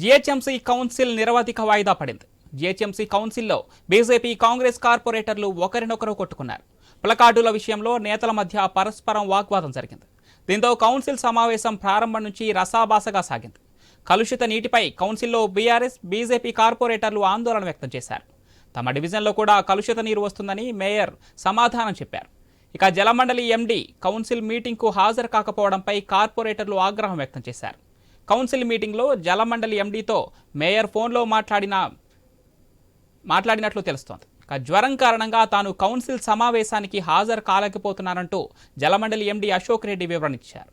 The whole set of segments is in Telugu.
జీహెచ్ఎంసీ కౌన్సిల్ నిరవధిక వాయిదా పడింది. జీహెచ్ఎంసీ కౌన్సిల్లో బీజేపీ కాంగ్రెస్ కార్పొరేటర్లు ఒకరినొకరు కొట్టుకున్నారు. ప్లకార్డుల విషయంలో నేతల మధ్య పరస్పరం వాగ్వాదం జరిగింది. దీంతో కౌన్సిల్ సమావేశం ప్రారంభం నుంచి రసాభాసగా సాగింది. కలుషిత నీటిపై కౌన్సిల్లో బీఆర్ఎస్ బీజేపీ కార్పొరేటర్లు ఆందోళన వ్యక్తం చేశారు. తమ డివిజన్లో కూడా కలుషిత నీరు వస్తుందని మేయర్ సమాధానం చెప్పారు. ఇక జలమండలి ఎండీ కౌన్సిల్ మీటింగ్కు హాజరు కాకపోవడంపై కార్పొరేటర్లు ఆగ్రహం వ్యక్తం చేశారు. కౌన్సిల్ మీటింగ్లో జలమండలి ఎండీతో మేయర్ ఫోన్లో మాట్లాడిన మాట్లాడినట్లు తెలుస్తోంది. జ్వరం కారణంగా తాను కౌన్సిల్ సమావేశానికి హాజరు కాలేకపోతున్నానంటూ జలమండలి ఎండీ అశోక్ రెడ్డి వివరణ ఇచ్చారు.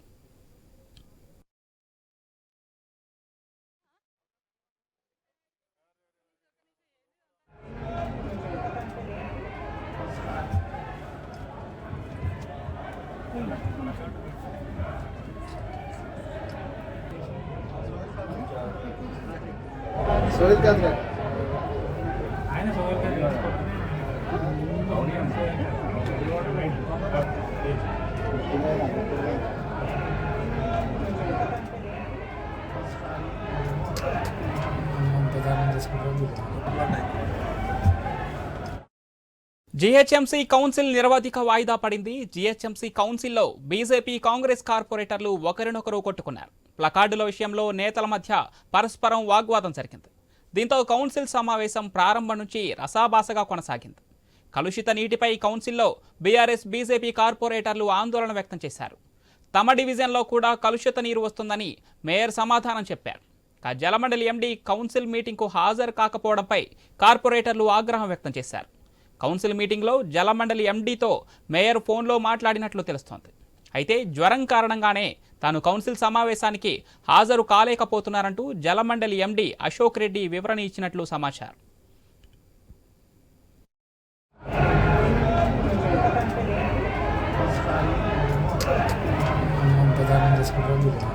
జీహెచ్ఎంసీ కౌన్సిల్ నిరవధిక వాయిదా పడింది. జీహెచ్ఎంసీ కౌన్సిల్లో బీజేపీ కాంగ్రెస్ కార్పొరేటర్లు ఒకరినొకరు కొట్టుకున్నారు. ప్లకార్డుల విషయంలో నేతల మధ్య పరస్పరం వాగ్వాదం జరిగింది. దీంతో కౌన్సిల్ సమావేశం ప్రారంభం నుంచి రసాభాసగా కొనసాగింది. కలుషిత నీటిపై కౌన్సిల్లో బీఆర్ఎస్ బీజేపీ కార్పొరేటర్లు ఆందోళన వ్యక్తం చేశారు. తమ డివిజన్లో కూడా కలుషిత నీరు వస్తుందని మేయర్ సమాధానం చెప్పారు. జలమండలి ఎండీ కౌన్సిల్ మీటింగ్కు హాజరు కాకపోవడంపై కార్పొరేటర్లు ఆగ్రహం వ్యక్తం చేశారు. కౌన్సిల్ మీటింగ్లో జలమండలి ఎండీతో మేయర్ ఫోన్లో మాట్లాడినట్లు తెలుస్తోంది. అయితే జ్వరం కారణంగానే తాను కౌన్సిల్ సమావేశానికి హాజరు కాలేకపోతున్నారంటూ జలమండలి ఎండీ అశోక్ రెడ్డి వివరణ ఇచ్చినట్లు సమాచారం. ప్రధానం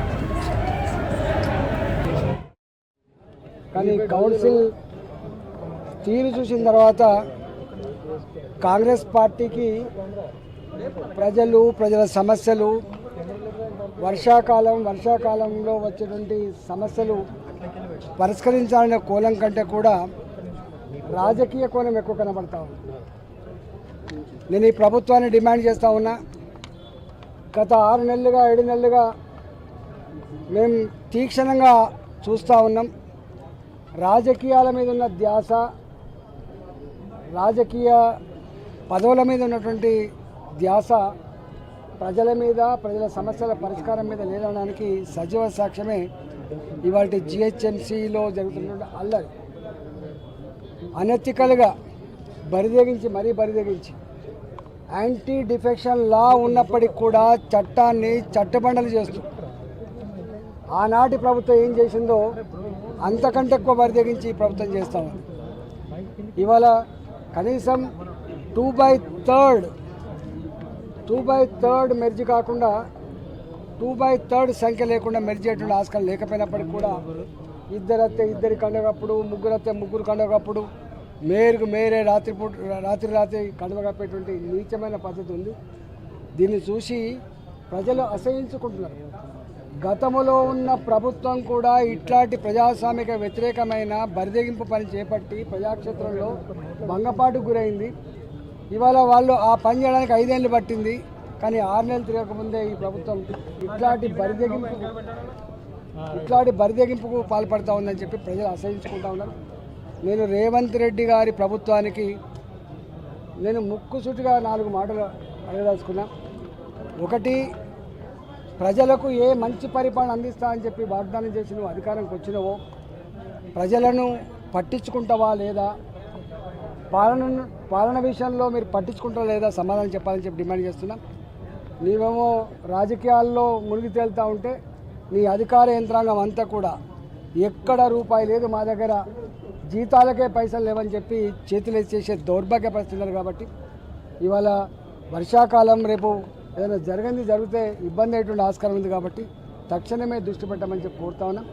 కానీ కౌన్సిల్ తీరు చూసిన తర్వాత కాంగ్రెస్ పార్టీకి ప్రజలు ప్రజల సమస్యలు వర్షాకాలం వర్షాకాలంలో వచ్చేటువంటి సమస్యలు పరిష్కరించాలనే కోణం కంటే కూడా రాజకీయ కోణం ఎక్కువ కనబడతా ఉంది. నేను ఈ ప్రభుత్వాన్ని డిమాండ్ చేస్తూ ఉన్నా. గత ఆరు నెలలుగా ఏడు నెలలుగా మేము తీక్షణంగా చూస్తూ ఉన్నాం. రాజకీయాల మీద ఉన్న ధ్యాస రాజకీయ పదవుల మీద ఉన్నటువంటి ధ్యాస ప్రజల మీద ప్రజల సమస్యల పరిష్కారం మీద లేదనడానికి సజీవ సాక్ష్యమే ఇవాళ జిహెచ్ఎంసీలో జరుగుతున్న అల్లరి. అనెథికల్గా బరిదెగించి మరీ బరిదెగించి యాంటీ డిఫెక్షన్ లా ఉన్నప్పటికి కూడా చట్టాన్ని చట్టబండలు చేస్తూ ఆనాటి ప్రభుత్వం ఏం చేసిందో అంతకంటే ఎక్కువ బరిదెగించి తెగించి ప్రభుత్వం చేస్తామని ఇవాళ కనీసం two by third two by third మెర్జీ కాకుండా టూ బై థర్డ్ సంఖ్య లేకుండా మెర్జీ అటువంటి ఆస్కారం లేకపోయినప్పటికీ కూడా ఇద్దరత్తే ఇద్దరి కండగప్పుడు ముగ్గురత్తే ముగ్గురు కండగప్పుడు మేరుకు మేరే రాత్రిపూట రాత్రి రాత్రి కండువ కప్పేటువంటి నీచమైన పద్ధతి ఉంది. దీన్ని చూసి ప్రజలు అసహించుకుంటున్నారు. గతంలో ఉన్న ప్రభుత్వం కూడా ఇట్లాంటి ప్రజాస్వామిక వ్యతిరేకమైన బరిదెగింపు పని చేపట్టి ప్రజాక్షేత్రంలో భంగపాటు గురైంది. ఇవాళ వాళ్ళు ఆ పని చేయడానికి ఐదేళ్ళు పట్టింది. కానీ ఆరు నెలలు తిరగకముందే ఈ ప్రభుత్వం ఇట్లాంటి బరిదెగింపు ఇట్లాంటి బరిదెగింపుకు పాల్పడతా ఉందని చెప్పి ప్రజలు అసహించుకుంటా ఉన్నారు. నేను రేవంత్ రెడ్డి గారి ప్రభుత్వానికి నేను ముక్కుసూటిగా నాలుగు మాటలు అడగదలుచుకున్నా. ఒకటి ప్రజలకు ఏ మంచి పరిపాలన అందిస్తా అని చెప్పి వాగ్దానం చేసి నువ్వు అధికారంకి వచ్చినవో ప్రజలను పట్టించుకుంటావా లేదా? పాలన పాలన విషయంలో మీరు పట్టించుకుంటారా లేదా? సమాధానం చెప్పాలని చెప్పి డిమాండ్ చేస్తున్నాం. నీవేమో రాజకీయాల్లో మునిగి తేలుతూ ఉంటే నీ అధికార యంత్రాంగం అంతా కూడా ఎక్కడ రూపాయి లేదు మా దగ్గర. జీతాలకే పైసలు లేవని చెప్పి చేతులు చేసే దౌర్భాగ్య పరిస్థితున్నారు కాబట్టి ఇవాళ వర్షాకాలం రేపు ఏదైనా జరిగింది జరిగితే ఇబ్బంది అయ్యేటువంటి ఆస్కారం ఉంది కాబట్టి తక్షణమే దృష్టి పెట్టమని చెప్పి కోరుతా ఉన్నాం.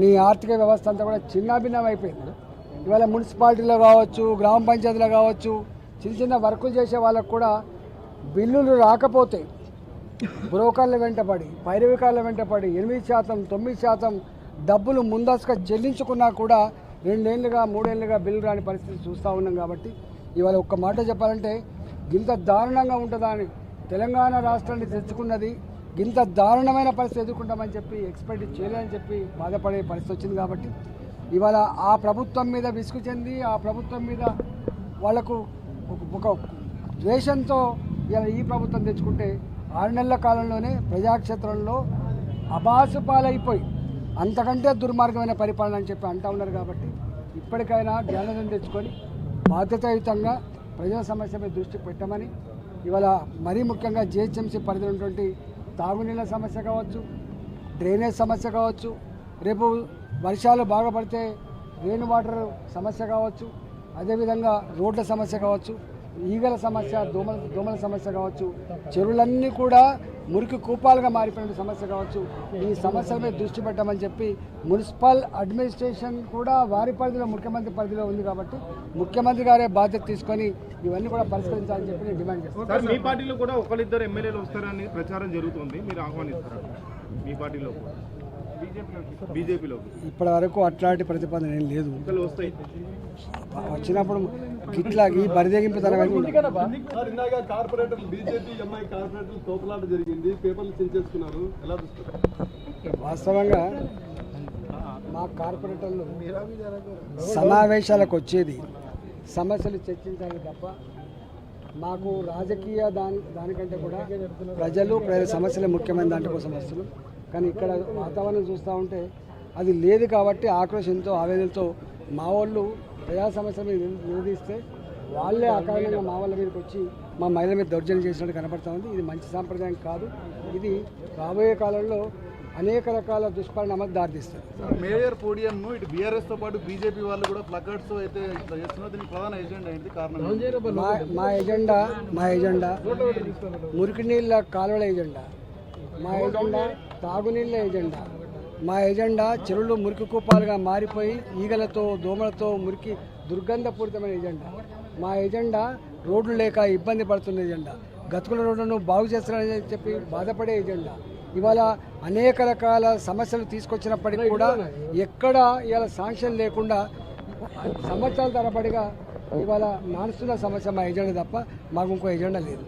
నీ ఆర్థిక వ్యవస్థ అంతా కూడా చిన్నాభిన్నం అయిపోయింది. ఇవాళ మున్సిపాలిటీలో కావచ్చు గ్రామ పంచాయతీలో కావచ్చు చిన్న చిన్న వర్కులు చేసే వాళ్ళకు కూడా బిల్లులు రాకపోతే బ్రోకర్ల వెంటపడి పైరవికాల వెంటపడి ఎనిమిది శాతం తొమ్మిది శాతం డబ్బులు ముందస్తుగా చెల్లించుకున్నా కూడా రెండేళ్ళుగా మూడేళ్ళుగా బిల్లు రాని పరిస్థితి చూస్తూ ఉన్నాం కాబట్టి ఇవాళ ఒక్క మాట చెప్పాలంటే ఇంత దారుణంగా ఉంటుందా అని తెలంగాణ రాష్ట్రాన్ని తెచ్చుకున్నది ఇంత దారుణమైన పరిస్థితి ఎదుర్కొంటామని చెప్పి ఎక్స్పెక్ట్ చేయలేదని చెప్పి బాధపడే పరిస్థితి వచ్చింది కాబట్టి ఇవాళ ఆ ప్రభుత్వం మీద విసుగు చెంది ఆ ప్రభుత్వం మీద వాళ్ళకు ఒక ద్వేషంతో ఇలా ఈ ప్రభుత్వం తెచ్చుకుంటే ఆరు నెలల కాలంలోనే ప్రజాక్షేత్రంలో అబాసు పాలైపోయి అంతకంటే దుర్మార్గమైన పరిపాలన అని చెప్పి అంటా ఉన్నారు కాబట్టి ఇప్పటికైనా జ్ఞానం తెచ్చుకొని బాధ్యతాయుతంగా ప్రజల సమస్య మీద దృష్టి పెట్టమని ఇవాళ మరీ ముఖ్యంగా జిహెచ్ఎంసీ పరిధిలో ఉన్నటువంటి తాగునీళ్ళ సమస్య కావచ్చు డ్రైనేజ్ సమస్య కావచ్చు రేపు వర్షాలు బాగా పడితే రెయిన్ వాటర్ సమస్య కావచ్చు అదేవిధంగా రోడ్ల సమస్య కావచ్చు ఈగల సమస్య దోమల దోమల సమస్య కావచ్చు చెరువులన్నీ కూడా మురికి కూపాలుగా మారిపోయిన సమస్య కావచ్చు. ఈ సమస్యల మీద దృష్టి పెట్టమని చెప్పి మున్సిపల్ అడ్మినిస్ట్రేషన్ కూడా వారి పరిధిలో ముఖ్యమంత్రి పరిధిలో ఉంది కాబట్టి ముఖ్యమంత్రి గారే బాధ్యత తీసుకొని ఇవన్నీ కూడా పరిష్కరించాలని చెప్పి నేను డిమాండ్ చేస్తాను. మీ పార్టీలో కూడా ఒకరిద్దరు ఎమ్మెల్యేలు వస్తారని ప్రచారం జరుగుతుంది. మీరు ఆహ్వానిస్తారు? మీ పార్టీలో ఇప్పటి వరకు అట్లాంటి ప్రతిపాదన ఏం లేదు. వచ్చినప్పుడు ఇట్లా ఈ బరిదెగింపు తరగతి సార్ ఇందాక కార్పొరేటర్లు బీజేపీ ఎంఐ కార్పొరేటర్లు తోపులాట జరిగింది. పేపర్లు చించేసుకున్నారు ఎలా చూస్తారు? వాస్తవంగా మా కార్పొరేటర్లు సమావేశాలకు వచ్చేది సమస్యలు చర్చించాలి తప్ప మాకు రాజకీయ దాని దానికంటే కూడా ప్రజలు ప్రజల సమస్యలే ముఖ్యమైన దాంట్లో కోసం వస్తున్నాం. కానీ ఇక్కడ వాతావరణం చూస్తూ ఉంటే అది లేదు కాబట్టి ఆక్రోషంతో ఆవేదనతో మా వాళ్ళు ప్రజా సమస్యల మీద నిల- నిలదీస్తే వాళ్ళే అకారణంగా మా వాళ్ళ మీదకి వచ్చి మా మహిళల మీద దౌర్జన్యం చేసినట్టు కనపడతా ఉంది. ఇది మంచి సాంప్రదాయం కాదు. ఇది రాబోయే కాలంలో అనేక రకాల దుష్పరిణామాలకు దారితీస్తుంది. మేయర్ పోడియం ఇటు బీఆర్ఎస్తో పాటు బీజేపీ వాళ్ళు కూడా ప్లకార్డ్స్ అయితే ఇట్లా చేస్తున్నారు. దీనికి ప్రధాన ఎజెండా ఏంటి? కారణం మా మా ఎజెండా మా ఎజెండా మురికి నీళ్ళ కాలువల ఎజెండా. మా ఎజెండా తాగునీళ్ళ ఎజెండా మా ఎజెండా చెరువులు మురికి కూపాలుగా మారిపోయి ఈగలతో దోమలతో మురికి దుర్గంధపూరితమైన ఎజెండా మా ఎజెండా రోడ్లు లేక ఇబ్బంది పడుతున్న ఎజెండా గతుకుల రోడ్లను బాగు చేస్తారని చెప్పి బాధపడే ఎజెండా ఇవాళ అనేక రకాల సమస్యలు తీసుకొచ్చినప్పటికీ కూడా ఎక్కడ ఇవాళ శాంక్షన్ లేకుండా సంవత్సరాల తరబడిగా ఇవాళ నానుస్తున్న సమస్య మా ఎజెండా తప్ప మాకు ఇంకో ఎజెండా లేదు.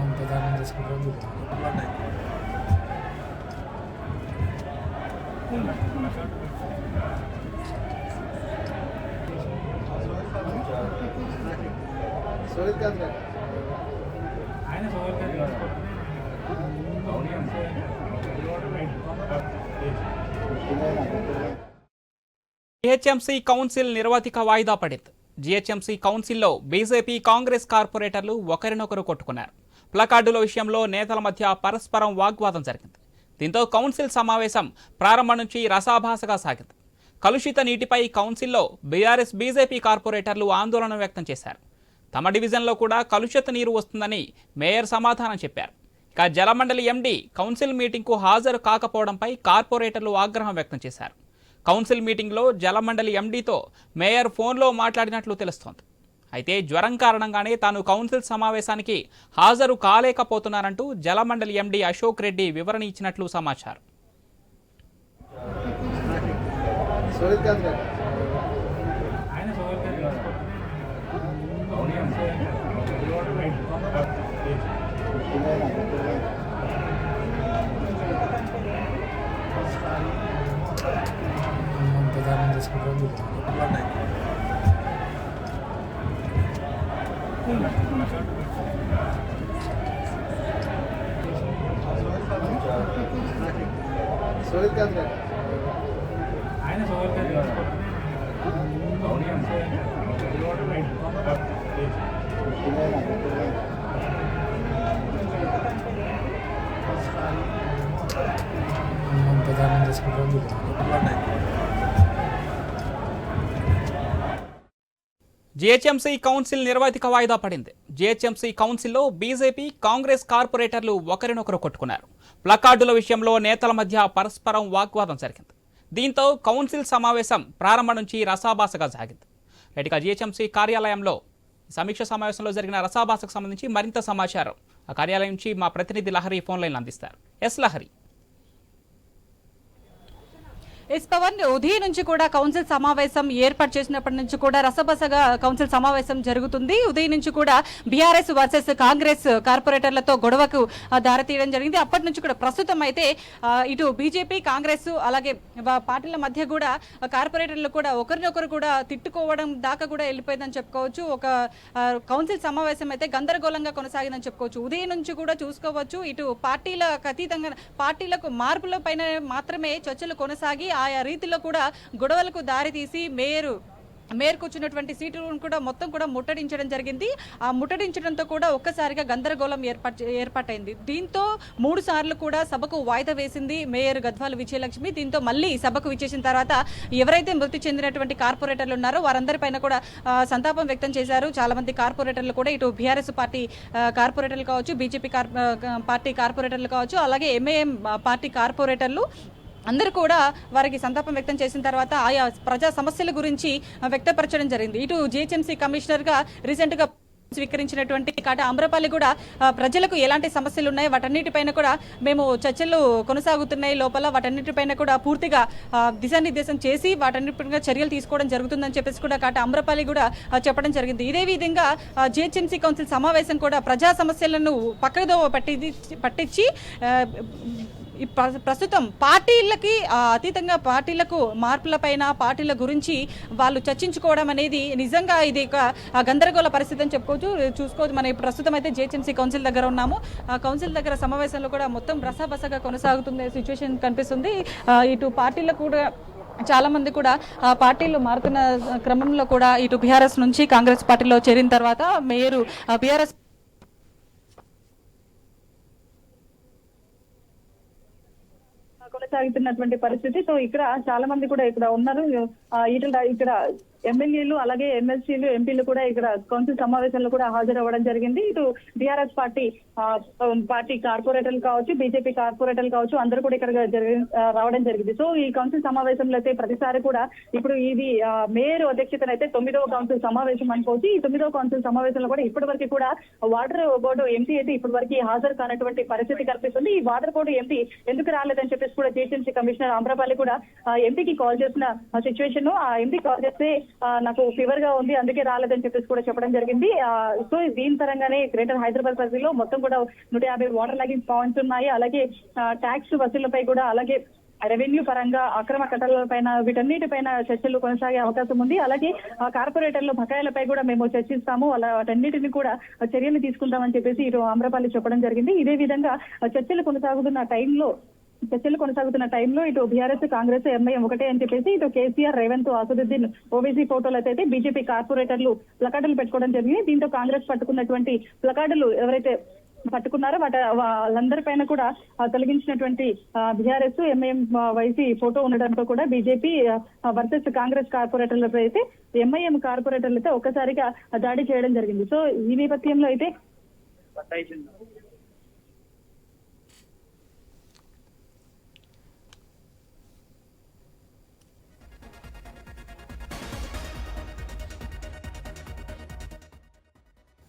అంత దానం చేసుకుంటారని చెప్తాను సూర్యకాంత్ గారు జిహెచ్ఎంసీ కౌన్సిల్ నిర్వధిక వాయిదా పడింది. జిహెచ్ఎంసీ కౌన్సిల్లో బీజేపీ కాంగ్రెస్ కార్పొరేటర్లు ఒకరినొకరు కొట్టుకున్నారు. ప్లకార్డుల విషయంలో నేతల మధ్య పరస్పరం వాగ్వాదం జరిగింది. దీంతో కౌన్సిల్ సమావేశం ప్రారంభం నుంచి రసాభాసగా సాగింది. కలుషిత నీటిపై కౌన్సిల్లో బీఆర్ఎస్ బీజేపీ కార్పొరేటర్లు ఆందోళన వ్యక్తం చేశారు. తమ డివిజన్లో కూడా కలుషిత నీరు వస్తుందని మేయర్ సమాధానం చెప్పారు. ఇక జలమండలి ఎండీ కౌన్సిల్ మీటింగ్కు హాజరు కాకపోవడంపై కార్పొరేటర్లు ఆగ్రహం వ్యక్తం చేశారు. కౌన్సిల్ మీటింగ్లో జలమండలి ఎండీతో మేయర్ ఫోన్లో మాట్లాడినట్లు తెలుస్తోంది. అయితే జ్వరం కారణంగానే తాను కౌన్సిల్ సమావేశానికి హాజరు కాలేకపోతున్నారంటూ జలమండలి ఎండీ అశోక్ రెడ్డి వివరణ ఇచ్చినట్లు సమాచారం. సూర్యకాంత్ గారు అంత దానం చేసుకుంటారని చెప్తాను ఆయన జీహెచ్ఎంసీ కౌన్సిల్ నిర్వాధిక వాయిదా పడింది. జీహెచ్ఎంసీ కౌన్సిల్లో బీజేపీ కాంగ్రెస్ కార్పొరేటర్లు ఒకరినొకరు కొట్టుకున్నారు. ప్లకార్డుల విషయంలో నేతల మధ్య పరస్పరం వాగ్వాదం జరిగింది. దీంతో కౌన్సిల్ సమావేశం ప్రారంభం నుంచి రసాభాసగా సాగింది. రైట్గా జిహెచ్ఎంసీ కార్యాలయంలో సమీక్ష సమావేశంలో జరిగిన రసాభాసకు సంబంధించి మరింత సమాచారం. ఆ కార్యాలయం నుంచి మా ప్రతినిధి లహరి ఫోన్ లైన్ అందిస్తారు. ఎస్ లహరి. ఎస్ పవన్ ఉదయం నుంచి కూడా కౌన్సిల్ సమావేశం ఏర్పాటు చేసినప్పటి నుంచి కూడా రసబసగా కౌన్సిల్ సమావేశం జరుగుతుంది. ఉదయం నుంచి కూడా బీఆర్ఎస్ వర్సెస్ కాంగ్రెస్ కార్పొరేటర్లతో గొడవకు దారితీయడం జరిగింది. అప్పటి నుంచి కూడా ప్రస్తుతం అయితే ఇటు బీజేపీ కాంగ్రెస్ అలాగే పార్టీల మధ్య కూడా కార్పొరేటర్లు కూడా ఒకరినొకరు కూడా తిట్టుకోవడం దాకా కూడా వెళ్ళిపోయిందని చెప్పుకోవచ్చు. ఒక కౌన్సిల్ సమావేశం అయితే గందరగోళంగా కొనసాగిందని చెప్పుకోవచ్చు. ఉదయం నుంచి కూడా చూసుకోవచ్చు ఇటు పార్టీల అతీతంగా పార్టీలకు మార్పుల పైన మాత్రమే చర్చలు కొనసాగి ఆయా రీతిలో కూడా గొడవలకు దారితీసి మేయరు మేయర్ కూర్చున్నటువంటి సీటును కూడా మొత్తం కూడా ముట్టడించడం జరిగింది. ఆ ముట్టడించడంతో కూడా ఒక్కసారిగా గందరగోళం ఏర్పాటు ఏర్పాటైంది. దీంతో మూడు సార్లు కూడా సభకు వాయిదా వేసింది మేయర్ గద్వాల విజయలక్ష్మి. దీంతో మళ్ళీ సభకు విచ్చేసిన తర్వాత ఎవరైతే మృతి చెందినటువంటి కార్పొరేటర్లు ఉన్నారో వారందరిపైన కూడా సంతాపం వ్యక్తం చేశారు. చాలా మంది కార్పొరేటర్లు కూడా ఇటు బీఆర్ఎస్ పార్టీ కార్పొరేటర్లు కావచ్చు బీజేపీ కార్ పార్టీ కార్పొరేటర్లు కావచ్చు అలాగే ఎంఏఎం పార్టీ కార్పొరేటర్లు అందరూ కూడా వారికి సంతాపం వ్యక్తం చేసిన తర్వాత ఆయా ప్రజా సమస్యల గురించి వ్యక్తపరచడం జరిగింది. ఇటు జిహెచ్ఎంసీ కమిషనర్గా రీసెంట్గా స్వీకరించినటువంటి కాట అమ్రపల్లి కూడా ప్రజలకు ఎలాంటి సమస్యలు ఉన్నాయి? వాటన్నిటిపైన కూడా మేము చర్చలు కొనసాగుతున్నాయి లోపల. వాటన్నిటిపైన కూడా పూర్తిగా దిశానిర్దేశం చేసి వాటన్నిటిపైన చర్యలు తీసుకోవడం జరుగుతుందని చెప్పేసి కూడా కాట అమ్రపల్లి కూడా చెప్పడం జరిగింది. ఇదే విధంగా జిహెచ్ఎంసీ కౌన్సిల్ సమావేశం కూడా ప్రజా సమస్యలను పక్కదో పట్టి పట్టించి ప్రస్తుతం పార్టీలకి అతీతంగా పార్టీలకు మార్పులపైన పార్టీల గురించి వాళ్ళు చర్చించుకోవడం అనేది నిజంగా ఇది ఒక గందరగోళ పరిస్థితి అని చెప్పుకోవచ్చు. చూసుకోవచ్చు. మనం ప్రస్తుతం అయితే జిహెచ్ఎంసీ కౌన్సిల్ దగ్గర ఉన్నాము. కౌన్సిల్ దగ్గర సమావేశంలో కూడా మొత్తం రసాబసగా కొనసాగుతున్న సిచ్యువేషన్ కనిపిస్తుంది. ఇటు పార్టీలు కూడా చాలామంది కూడా ఆ పార్టీలు మారుతున్న క్రమంలో కూడా ఇటు బీఆర్ఎస్ నుంచి కాంగ్రెస్ పార్టీలో చేరిన తర్వాత మేయరు బీఆర్ఎస్ కొనసాగుతున్నటువంటి పరిస్థితి. సో ఇక్కడ చాలా మంది కూడా ఇక్కడ ఉన్నారు. ఆ, ఇక్కడ ఎమ్మెల్యేలు అలాగే ఎమ్మెల్సీలు ఎంపీలు కూడా ఇక్కడ కౌన్సిల్ సమావేశంలో కూడా హాజరవ్వడం జరిగింది. ఇటు బీఆర్ఎస్ పార్టీ పార్టీ కార్పొరేటర్లు కావచ్చు బీజేపీ కార్పొరేటర్లు కావచ్చు అందరూ కూడా ఇక్కడ జరిగి- రావడం జరిగింది. సో ఈ కౌన్సిల్ సమావేశంలో అయితే ప్రతిసారి కూడా ఇప్పుడు ఇది ఆ, మేయర్ అధ్యక్షతన అయితే తొమ్మిదవ కౌన్సిల్ సమావేశం అనుకోవచ్చు. ఈ తొమ్మిదవ కౌన్సిల్ సమావేశంలో కూడా ఇప్పటి వరకు కూడా వాటర్ బోర్డు ఎంపీ అయితే ఇప్పటి వరకు హాజరు కానటువంటి పరిస్థితి కనిపిస్తుంది. ఈ వాటర్ బోర్డు ఎంపీ ఎందుకు రాలేదని చెప్పేసి కూడా జీహెచ్ఎంసీ కమిషనర్ అమరాపల్లి కూడా ఎంపీకి కాల్ చేసిన సిచ్యువేషన్ ఆ ఎంపీ కాల్ చేస్తే నాకు ఫీవర్గా ఉంది అందుకే రాలేదని చెప్పేసి కూడా చెప్పడం జరిగింది. ఆ, సో దీని పరంగానే గ్రేటర్ హైదరాబాద్ పరిధిలో మొత్తం కూడా నూట యాభై వాటర్ లాగింగ్ పాయింట్స్ ఉన్నాయి. అలాగే ట్యాక్స్ వసూళ్ళపై కూడా అలాగే రెవెన్యూ పరంగా అక్రమ కట్టల పైన వీటన్నిటిపైన చర్చలు కొనసాగే అవకాశం ఉంది. అలాగే కార్పొరేటర్ల బకాయిలపై కూడా మేము చర్చిస్తాము. అలా వాటన్నిటిని కూడా చర్యలు తీసుకుంటామని చెప్పేసి ఇటు అమ్రపల్లి చెప్పడం జరిగింది. ఇదే విధంగా చర్చలు కొనసాగుతున్న టైంలో చర్చలు కొనసాగుతున్న టైంలో ఇటు బీఆర్ఎస్ కాంగ్రెస్ ఎంఐఎం ఒకటే అని చెప్పేసి ఇటు కేసీఆర్ రేవంత్ అసదుద్దీన్ ఓవైసీ ఫోటోలు అయితే బీజేపీ కార్పొరేటర్లు ప్లకార్డులు పెట్టుకోవడం జరిగింది. దీంతో కాంగ్రెస్ పట్టుకున్నటువంటి ప్లకార్డులు ఎవరైతే పట్టుకున్నారో వాట వాళ్ళందరి పైన కూడా తొలగించినటువంటి బీఆర్ఎస్ ఎంఐఎం వైసీ ఫోటో ఉండడంతో కూడా బీజేపీ వర్సెస్ కాంగ్రెస్ కార్పొరేటర్లపై అయితే ఎంఐఎం కార్పొరేటర్లు అయితే ఒక్కసారిగా దాడి చేయడం జరిగింది. సో ఈ నేపథ్యంలో అయితే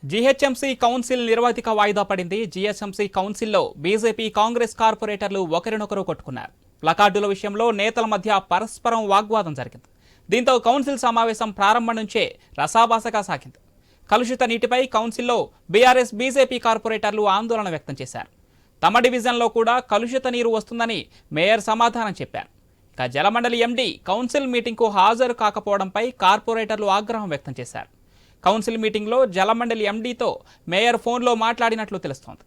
జీహెచ్ఎంసీ కౌన్సిల్ నిర్వాధిక వాయిదా పడింది. జీహెచ్ఎంసీ కౌన్సిల్లో బీజేపీ కాంగ్రెస్ కార్పొరేటర్లు ఒకరినొకరు కొట్టుకున్నారు. ప్లకార్డుల విషయంలో నేతల మధ్య పరస్పరం వాగ్వాదం జరిగింది. దీంతో కౌన్సిల్ సమావేశం ప్రారంభం నుంచే రసాభాసగా సాగింది. కలుషిత నీటిపై కౌన్సిల్లో బీఆర్ఎస్ బీజేపీ కార్పొరేటర్లు ఆందోళన వ్యక్తం చేశారు. తమ డివిజన్లో కూడా కలుషిత నీరు వస్తుందని మేయర్ సమాధానం చెప్పారు. ఇక జలమండలి ఎండీ కౌన్సిల్ మీటింగ్కు హాజరు కాకపోవడంపై కార్పొరేటర్లు ఆగ్రహం వ్యక్తం చేశారు. కౌన్సిల్ మీటింగ్లో జలమండలి ఎండీతో మేయర్ ఫోన్లో మాట్లాడినట్లు తెలుస్తోంది.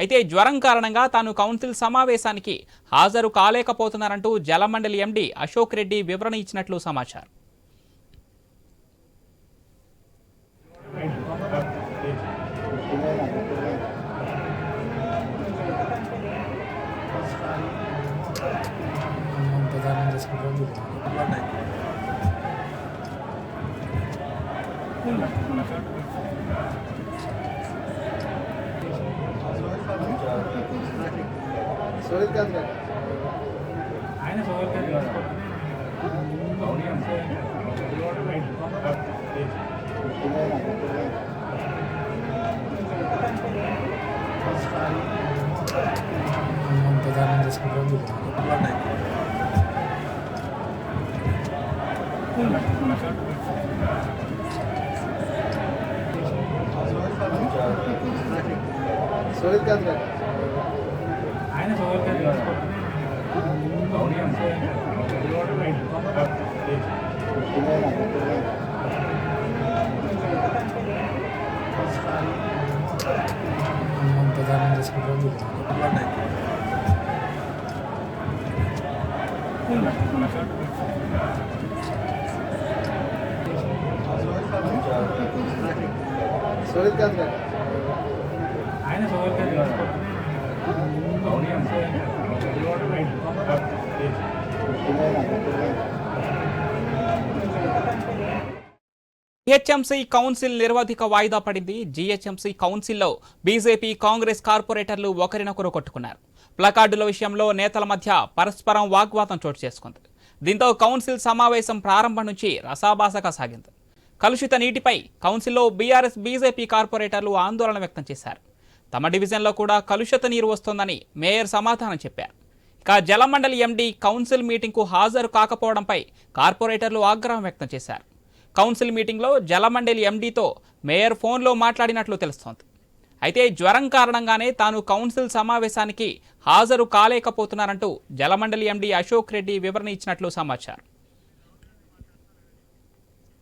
అయితే జ్వరం కారణంగా తాను కౌన్సిల్ సమావేశానికి హాజరు కాలేకపోతున్నారంటూ జలమండలి ఎండీ అశోక్ రెడ్డి వివరణ ఇచ్చినట్లు సమాచారం అంత దానం చేసుకుంటాం ఆయన సోదరు అంత దానం చేసుకుంటాం ఆయన సోదరు అంత దానం చేసుకుంటాం ఆయన ఆయన జిహెచ్ఎంసీ కౌన్సిల్ నిర్వధిక వాయిదా పడింది. జిహెచ్ఎంసీ కౌన్సిల్లో బీజేపీ కాంగ్రెస్ కార్పొరేటర్లు ఒకరినొకరు కొట్టుకున్నారు. ప్లకార్డుల విషయంలో నేతల మధ్య పరస్పరం వాగ్వాదం చోటు చేసుకుంది. దీంతో కౌన్సిల్ సమావేశం ప్రారంభం నుంచి రసాభాసగా సాగింది. కలుషిత నీటిపై కౌన్సిల్లో బీఆర్ఎస్ బీజేపీ కార్పొరేటర్లు ఆందోళన వ్యక్తం చేశారు. తమ డివిజన్లో కూడా కలుషిత నీరు వస్తోందని మేయర్ సమాధానం చెప్పారు. ఇక జలమండలి ఎండీ కౌన్సిల్ మీటింగ్కు హాజరు కాకపోవడంపై కార్పొరేటర్లు ఆగ్రహం వ్యక్తం చేశారు. కౌన్సిల్ మీటింగ్లో జలమండలి ఎండీతో మేయర్ ఫోన్లో మాట్లాడినట్లు తెలుస్తోంది. అయితే జ్వరం కారణంగానే తాను కౌన్సిల్ సమావేశానికి హాజరు కాలేకపోతున్నారంటూ జలమండలి ఎండీ అశోక్ రెడ్డి వివరణ ఇచ్చినట్లు సమాచారం.